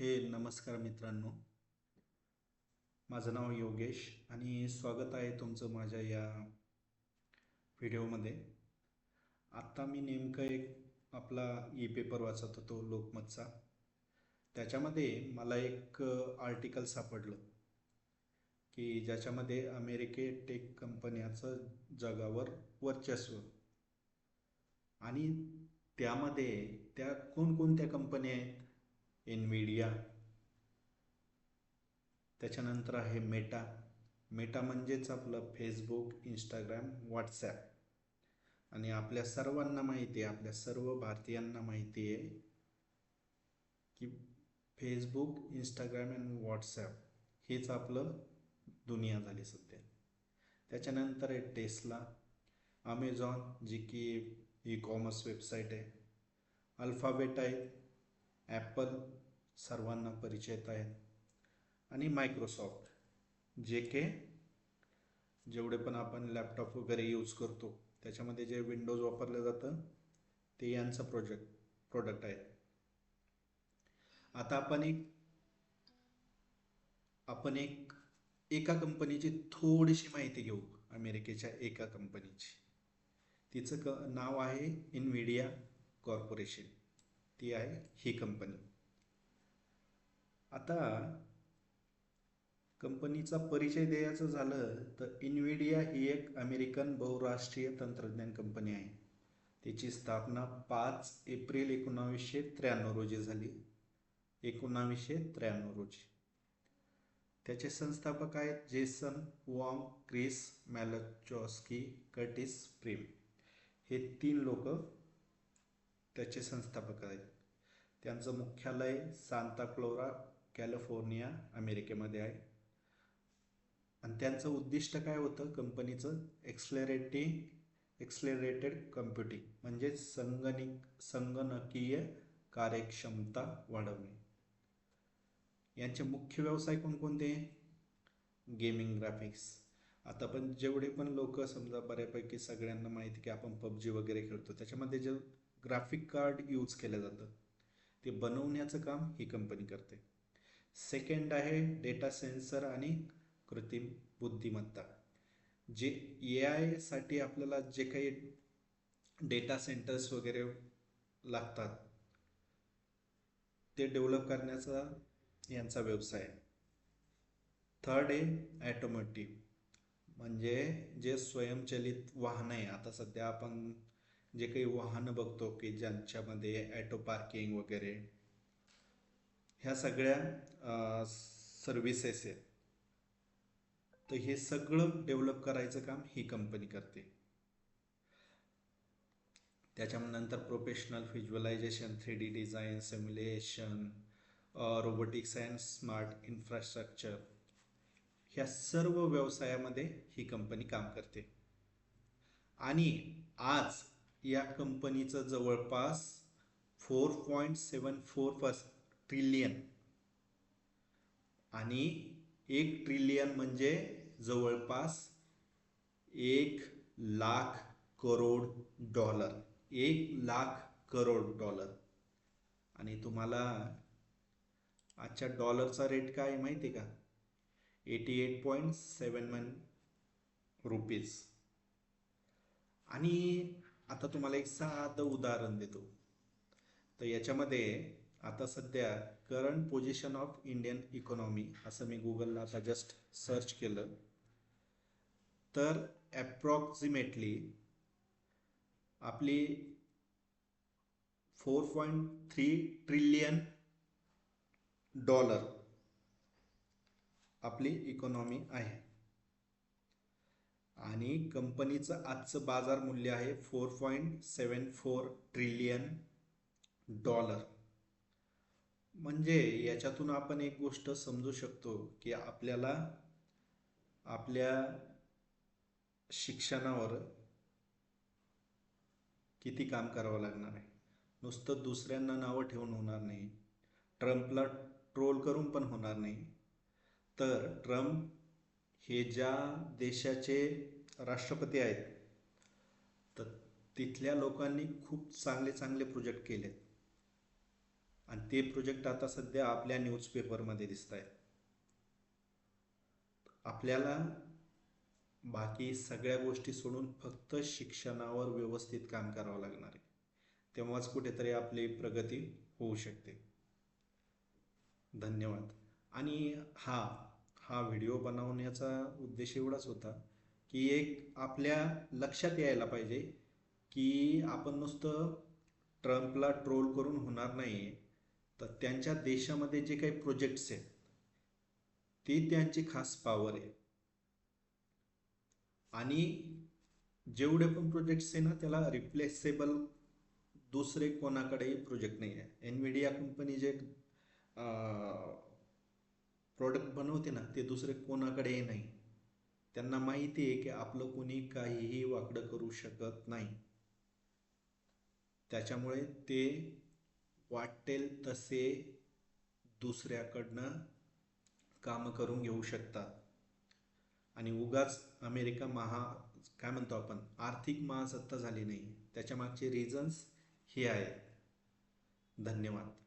हे नमस्कार मित्रांनो. माझं नाव योगेश आणि स्वागत आहे तुमचं माझ्या या व्हिडिओमध्ये. आत्ता मी नेमकं एक आपला ई पेपर वाचत होतो लोकमतचा. त्याच्यामध्ये मला एक आर्टिकल सापडलं की ज्याच्यामध्ये अमेरिके टेक कंपन्याचं जगावर वर्चस्व आणि त्यामध्ये त्या कोणकोणत्या कंपन्या आहेत एनविडिया त्याच्यानंतर आहे मेटा मेटा म्हणजेच आपलं फेसबुक इंस्टाग्राम व्हॉट्सॲप आणि आपल्या सर्वांना माहिती आहे आपल्या सर्व भारतीयांना माहिती आहे की फेसबुक इंस्टाग्राम अँड व्हॉट्सॲप हेच आपलं दुनिया झाली सध्या. त्याच्यानंतर आहे टेस्ला अमेझॉन जी की ई कॉमर्स वेबसाईट आहे. अल्फाबेट आहे. ॲपल सर्वांना परिचित आहेत. आणि मायक्रोसॉफ्ट जे के जेवढे पण आपण लॅपटॉप वगैरे यूज करतो त्याच्यामध्ये जे विंडोज वापरलं जातं ते यांचं प्रोजेक्ट प्रोडक्ट आहे. आता आपण एक आपण एक एका कंपनीची थोडीशी माहिती घेऊ अमेरिकेच्या एका कंपनीची तिचं क नाव आहे इनविडिया कॉर्पोरेशन ती आहे ही कंपनी. आता कंपनीचा परिचय द्यायचं झालं तर इनविडिया ही एक अमेरिकन बहुराष्ट्रीय तंत्रज्ञान कंपनी आहे. तिची स्थापना पाच एप्रिल एकोणावीसशे त्र्याण्णव रोजी झाली. एकोणावीसशे त्र्याण्णव रोजी. त्याचे संस्थापक आहेत Jason Wong Chris Malachowsky Curtis Priem हे तीन लोक त्याचे संस्थापक आहेत. त्यांचं मुख्यालय सांता क्लोरा कॅलिफोर्निया अमेरिकेमध्ये आहे. आणि त्यांचं उद्दिष्ट काय होतं? कंपनीचं एक्सलेरेटिंग एक्सलेरेटेड कम्प्युटिंग म्हणजे संगणिक संगणकीय कार्यक्षमता वाढवणे. यांचे मुख्य व्यवसाय कोणकोणते? Gaming graphics. आता पण जेवढे पण लोक समजा बऱ्यापैकी सगळ्यांना माहिती की आपण पबजी वगैरे खेळतो त्याच्यामध्ये जे ग्राफिक कार्ड यूज केलं जातं. ते बनवण्याचं काम ही कंपनी करते. सेकंड आहे डेटा सेन्सर आणि कृत्रिम बुद्धिमत्ता. जे ए आयसाठी आपल्याला जे काही डेटा सेंटर्स वगैरे लागतात ते डेव्हलप करण्याचा यांचा व्यवसाय थर्ड आहे ॲटोमोटिव्ह म्हणजे जे स्वयंचलित वाहनं आहे आता सध्या आपण जे काही वाहनं बघतो की ज्यांच्यामध्ये ॲटो पार्किंग वगैरे ह्या सगळ्या सर्विसेस आहेत. तर हे सगळं डेव्हलप करायचं काम ही कंपनी करते. त्याच्यानंतर professional visualization three D design simulation robotics and smart infrastructure ह्या सर्व व्यवसायामध्ये ही कंपनी काम करते. आणि आज या कंपनीचं जवळपास फोर पॉईंट सेवन फोर पर्स ट्रिलियन आणि एक ट्रिलियन म्हणजे जवळपास एक लाख करोड डॉलर. एक लाख करोड डॉलर. आणि तुम्हाला आजच्या डॉलरचा रेट काय माहिती आहे का? Eighty eight point seven one rupees आणि आता तुम्हाला एक साधं उदाहरण देतो. तर याच्यामध्ये आता सध्या current position of Indian economy असं मी गुगलला आता जस्ट सर्च केलं. तर ॲप्रॉक्सिमेटली आपली four point three trillion dollar आपली इकॉनॉमी आहे. आणि कंपनीचं आजचं बाजार मूल्य आहे four point seven four trillion dollar म्हणजे याच्यातून आपण एक गोष्ट समजू शकतो की आपल्याला आपल्या शिक्षणावर किती काम करावं लागणार आहे. नुसतं दुसऱ्यांना नावं ठेवून होणार नाही. ट्रम्पला ट्रोल करून पण होणार नाही. तर ट्रम्प हे ज्या देशाचे राष्ट्रपती आहेत तर तिथल्या लोकांनी खूप चांगले चांगले प्रोजेक्ट केलेत. आणि ते प्रोजेक्ट आता सध्या आपल्या न्यूजपेपरमध्ये दिसत आहेत आपल्याला बाकी सगळ्या गोष्टी सोडून फक्त शिक्षणावर व्यवस्थित काम करावं लागणार आहे. तेव्हाच कुठेतरी आपली प्रगती होऊ शकते. धन्यवाद. आणि हा हा व्हिडिओ बनवण्याचा उद्देश एवढाच होता की एक आपल्या लक्षात यायला पाहिजे की आपण नुसतं ट्रम्पला ट्रोल करून होणार नाही आहे तर त्यांच्या देशामध्ये जे काही प्रोजेक्ट्स आहेत ते त्यांची खास पॉवर आहे. आणि जेवढे पण प्रोजेक्ट्स आहे ना त्याला रिप्लेसेबल दुसरे कोणाकडेही प्रोजेक्ट नाही आहे एनविडिया कंपनी जे प्रॉडक्ट बनवते ना ते दुसरे कोणाकडेही नाही. त्यांना माहिती आहे की आपलं कोणी काहीही वाकडं करू शकत नाही. त्याच्यामुळे ते वाटेल तसे दुसऱ्याकडनं कामं करून घेऊ शकतात. आणि उगाच अमेरिका महा काय म्हणतो आपण आर्थिक महासत्ता झाली नाही. त्याच्या मागचे रिझन्स हे आहेत. धन्यवाद.